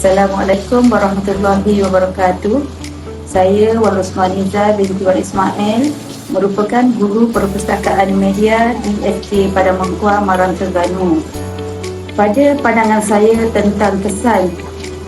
Assalamualaikum warahmatullahi wabarakatuh. Saya Wal Usmaniza binti Wal Ismail merupakan guru perpustakaan media di SK Padang Mengkuah Marang Terengganu. Pada pandangan saya tentang kesan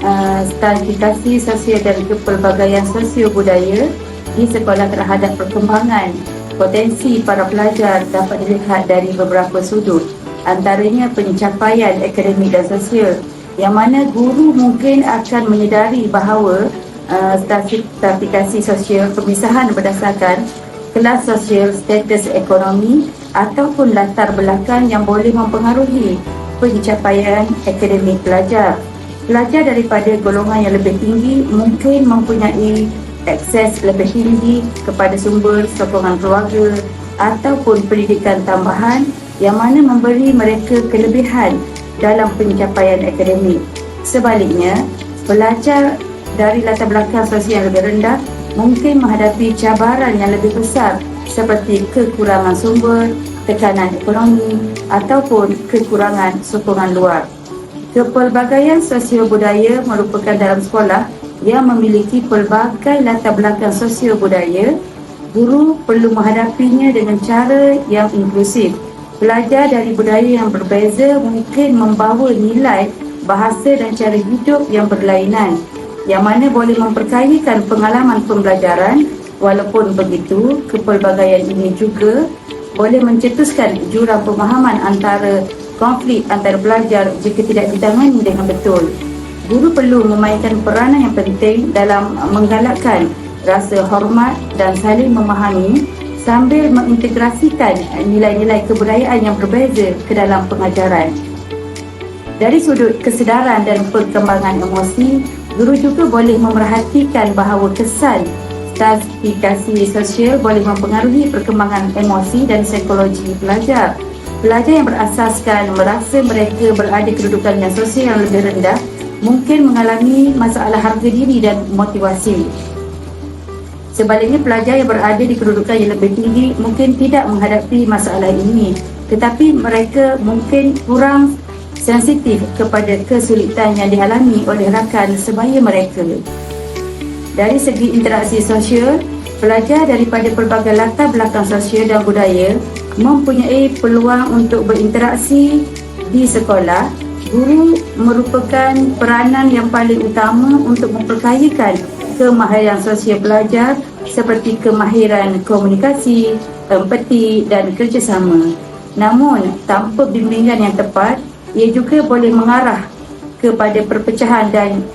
uh, stratifikasi sosial dan kepelbagaian sosio budaya di sekolah terhadap perkembangan potensi para pelajar dapat dilihat dari beberapa sudut antaranya pencapaian akademik dan sosial yang mana guru mungkin akan menyedari bahawa uh, stratifikasi sosial pemisahan berdasarkan kelas sosial, status ekonomi ataupun latar belakang yang boleh mempengaruhi pencapaian akademik pelajar. Pelajar daripada golongan yang lebih tinggi mungkin mempunyai akses lebih tinggi kepada sumber sokongan keluarga ataupun pendidikan tambahan yang mana memberi mereka kelebihan dalam pencapaian akademik. Sebaliknya, pelajar dari latar belakang sosial yang lebih rendah mungkin menghadapi cabaran yang lebih besar seperti kekurangan sumber, tekanan ekonomi ataupun kekurangan sokongan luar. Kepelbagaian sosial budaya merupakan dalam sekolah yang memiliki pelbagai latar belakang sosial budaya, guru perlu menghadapinya dengan cara yang inklusif Pelajar dari budaya yang berbeza mungkin membawa nilai, bahasa dan cara hidup yang berlainan yang mana boleh memperkayakan pengalaman pembelajaran walaupun begitu kepelbagaian ini juga boleh mencetuskan jurang pemahaman antara konflik antara pelajar jika tidak ditangani dengan betul. Guru perlu memainkan peranan yang penting dalam menggalakkan rasa hormat dan saling memahami sambil mengintegrasikan nilai-nilai kebudayaan yang berbeza ke dalam pengajaran. Dari sudut kesedaran dan perkembangan emosi, guru juga boleh memerhatikan bahawa kesan stratifikasi sosial boleh mempengaruhi perkembangan emosi dan psikologi pelajar. Pelajar yang berasaskan merasa mereka berada kedudukan yang sosial yang lebih rendah mungkin mengalami masalah harga diri dan motivasi. Sebaliknya pelajar yang berada di kedudukan yang lebih tinggi mungkin tidak menghadapi masalah ini tetapi mereka mungkin kurang sensitif kepada kesulitan yang dialami oleh rakan sebaya mereka. Dari segi interaksi sosial, pelajar daripada pelbagai latar belakang sosial dan budaya mempunyai peluang untuk berinteraksi di sekolah. Guru merupakan peranan yang paling utama untuk memperkayakan kemahiran sosial pelajar seperti kemahiran komunikasi, empati dan kerjasama. Namun, tanpa bimbingan yang tepat, ia juga boleh mengarah kepada perpecahan dan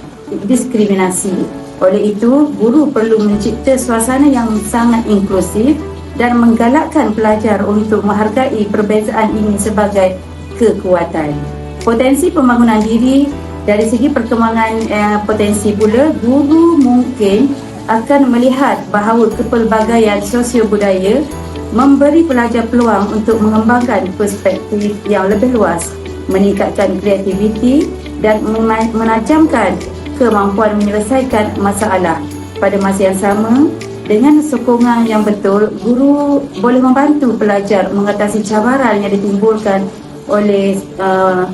diskriminasi. Oleh itu, guru perlu mencipta suasana yang sangat inklusif dan menggalakkan pelajar untuk menghargai perbezaan ini sebagai kekuatan. Potensi pembangunan diri dari segi perkembangan eh, potensi pula guru mungkin akan melihat bahawa kepelbagaian sosio budaya memberi pelajar peluang untuk mengembangkan perspektif yang lebih luas meningkatkan kreativiti dan menajamkan kemampuan menyelesaikan masalah. Pada masa yang sama dengan sokongan yang betul guru boleh membantu pelajar mengatasi cabaran yang ditimbulkan oleh uh,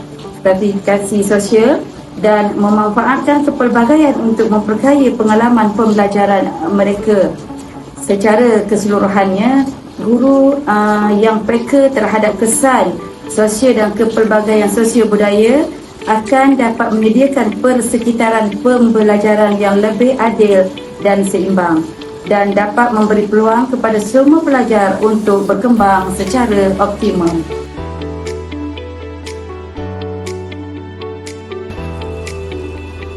stratifikasi sosial dan memanfaatkan kepelbagaian untuk memperkaya pengalaman pembelajaran mereka secara keseluruhannya guru uh, yang peka terhadap kesan sosial dan kepelbagaian sosial budaya akan dapat menyediakan persekitaran pembelajaran yang lebih adil dan seimbang dan dapat memberi peluang kepada semua pelajar untuk berkembang secara optimum.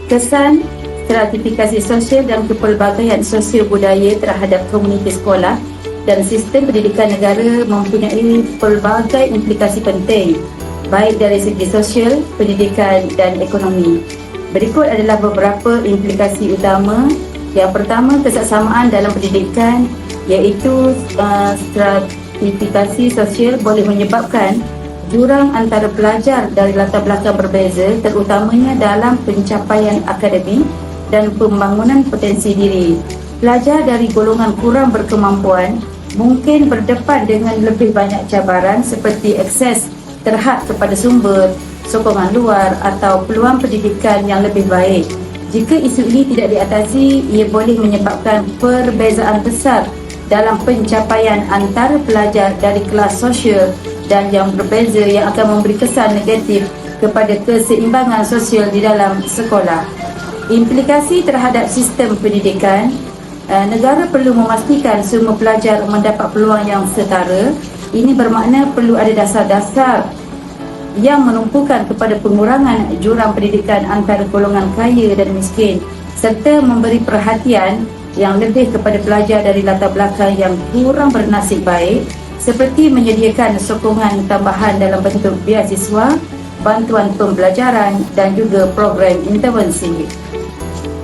Kesan stratifikasi sosial dan kepelbagaian sosial budaya terhadap komuniti sekolah dan sistem pendidikan negara mempunyai pelbagai implikasi penting baik dari segi sosial, pendidikan dan ekonomi. Berikut adalah beberapa implikasi utama. Yang pertama, kesaksamaan dalam pendidikan iaitu uh, stratifikasi sosial boleh menyebabkan jurang antara pelajar dari latar belakang berbeza terutamanya dalam pencapaian akademik dan pembangunan potensi diri. Pelajar dari golongan kurang berkemampuan mungkin berdepan dengan lebih banyak cabaran seperti akses terhad kepada sumber, sokongan luar atau peluang pendidikan yang lebih baik. Jika isu ini tidak diatasi, ia boleh menyebabkan perbezaan besar dalam pencapaian antara pelajar dari kelas sosial dan yang berbeza yang akan memberi kesan negatif kepada keseimbangan sosial di dalam sekolah. Implikasi terhadap sistem pendidikan Eh, negara perlu memastikan semua pelajar mendapat peluang yang setara. Ini bermakna perlu ada dasar-dasar yang menumpukan kepada pengurangan jurang pendidikan antara golongan kaya dan miskin serta memberi perhatian yang lebih kepada pelajar dari latar belakang yang kurang bernasib baik seperti menyediakan sokongan tambahan dalam bentuk beasiswa, bantuan pembelajaran dan juga program intervensi.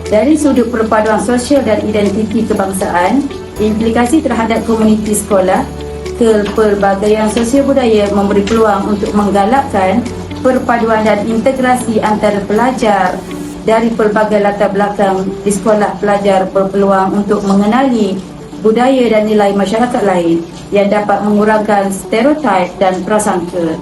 Dari sudut perpaduan sosial dan identiti kebangsaan, implikasi terhadap komuniti sekolah, kepelbagaian sosial budaya memberi peluang untuk menggalakkan perpaduan dan integrasi antara pelajar dari pelbagai latar belakang di sekolah pelajar berpeluang untuk mengenali budaya dan nilai masyarakat lain yang dapat mengurangkan stereotip dan prasangka.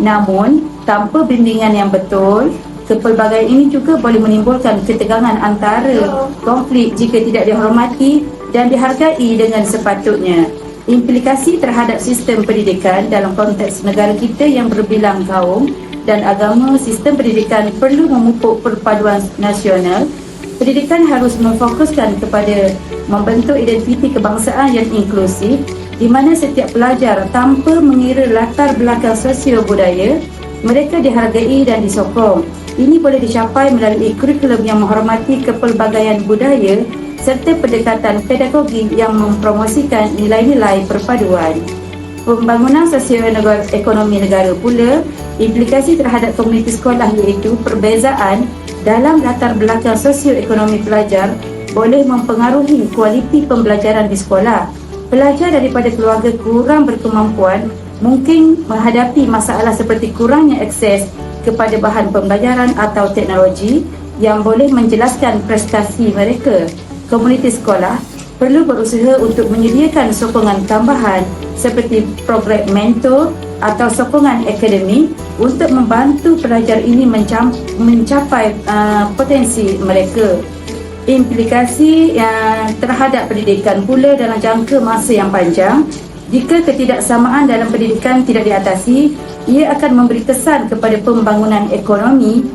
Namun, tanpa bimbingan yang betul, Kepelbagaian ini juga boleh menimbulkan ketegangan antara konflik jika tidak dihormati dan dihargai dengan sepatutnya. Implikasi terhadap sistem pendidikan dalam konteks negara kita yang berbilang kaum dan agama, sistem pendidikan perlu memupuk perpaduan nasional. Pendidikan harus memfokuskan kepada membentuk identiti kebangsaan yang inklusif di mana setiap pelajar tanpa mengira latar belakang sosio budaya mereka dihargai dan disokong ini boleh dicapai melalui kurikulum yang menghormati kepelbagaian budaya serta pendekatan pedagogi yang mempromosikan nilai-nilai perpaduan. Pembangunan sosial ekonomi negara pula implikasi terhadap komuniti sekolah iaitu perbezaan dalam latar belakang sosioekonomi pelajar boleh mempengaruhi kualiti pembelajaran di sekolah. Pelajar daripada keluarga kurang berkemampuan mungkin menghadapi masalah seperti kurangnya akses kepada bahan pembelajaran atau teknologi yang boleh menjelaskan prestasi mereka. Komuniti sekolah perlu berusaha untuk menyediakan sokongan tambahan seperti program mentor atau sokongan akademik untuk membantu pelajar ini mencapai uh, potensi mereka. Implikasi uh, terhadap pendidikan pula dalam jangka masa yang panjang jika ketidaksamaan dalam pendidikan tidak diatasi, ia akan memberi kesan kepada pembangunan ekonomi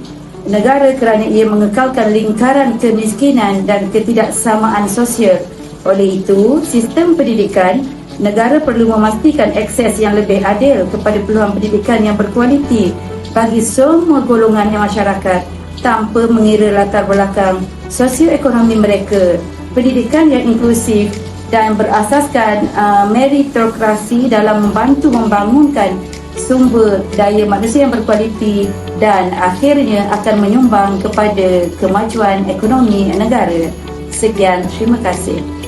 negara kerana ia mengekalkan lingkaran kemiskinan dan ketidaksamaan sosial. Oleh itu, sistem pendidikan negara perlu memastikan akses yang lebih adil kepada peluang pendidikan yang berkualiti bagi semua golongan masyarakat tanpa mengira latar belakang sosioekonomi mereka. Pendidikan yang inklusif dan berasaskan uh, meritokrasi dalam membantu membangunkan sumber daya manusia yang berkualiti dan akhirnya akan menyumbang kepada kemajuan ekonomi negara. Sekian, terima kasih.